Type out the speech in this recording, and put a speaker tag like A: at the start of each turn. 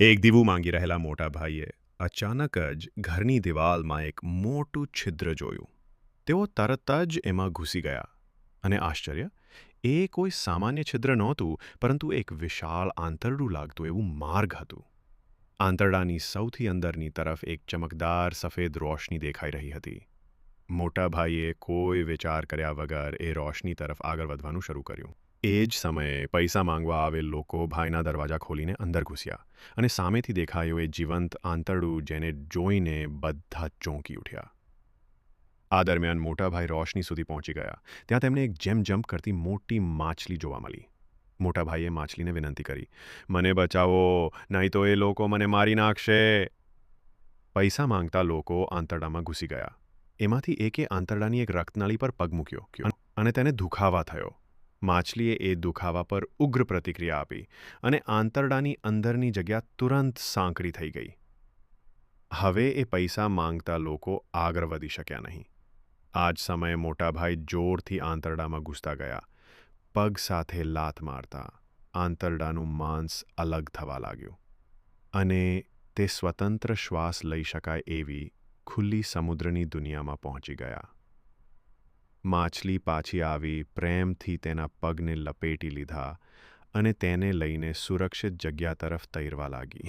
A: એક દીવું માંગી રહેલા મોટા ભાઈએ અચાનક જ ઘરની દિવાલમાં એક મોટું છિદ્ર જોયું તેઓ તરત જ એમાં ઘૂસી ગયા અને આશ્ચર્ય એ કોઈ સામાન્ય છિદ્ર નહોતું પરંતુ એક વિશાળ આંતરડું લાગતું એવું માર્ગ હતું આંતરડાની સૌથી અંદરની તરફ એક ચમકદાર સફેદ રોશની દેખાઈ રહી હતી મોટા ભાઈએ કોઈ વિચાર કર્યા વગર એ રોશની તરફ આગળ વધવાનું શરૂ કર્યું એ જ સમયે પૈસા માંગવા આવેલ લોકો ભાઈના દરવાજા ખોલીને અંદર ઘૂસ્યા અને સામેથી દેખાયું એ જીવંત આંતરડું જેને જોઈને બધા ચોંકી ઉઠ્યા. આ દરમિયાન મોટાભાઈ રોશની સુધી પહોંચી ગયા. ત્યાં તેમને એક જેમ જમ્પ કરતી મોટી માછલી જોવા મળી. મોટાભાઈએ માછલીને વિનંતી કરી, મને બચાવો, નહીં તો એ લોકો મને મારી નાખશે. પૈસા માંગતા લોકો આંતરડામાં ઘૂસી ગયા. એમાંથી એકે આંતરડાની એક રક્તનાળી પર પગ મૂક્યો, અને તેને દુખાવા થયો. માછલીએ એ દુખાવા પર ઉગ્ર પ્રતિક્રિયા આપી અને આંતરડાની અંદરની જગ્યા તુરંત સાંકડી થઈ ગઈ. હવે એ પૈસા માંગતા લોકો આગળ વધી શક્યા નહીં. આ જ સમયે મોટાભાઈ જોરથી આંતરડામાં ઘૂસતા ગયા. પગ સાથે લાત મારતા. આંતરડાનું માંસ અલગ થવા લાગ્યું. અને તે સ્વતંત્ર શ્વાસ લઈ શકાય એવી ખુલ્લી સમુદ્રની દુનિયામાં પહોંચી ગયા. માછલી પાછી આવી, પ્રેમથી તેના પગને લપેટી લીધા અને તેને લઈને સુરક્ષિત જગ્યા તરફ તૈરવા લાગી.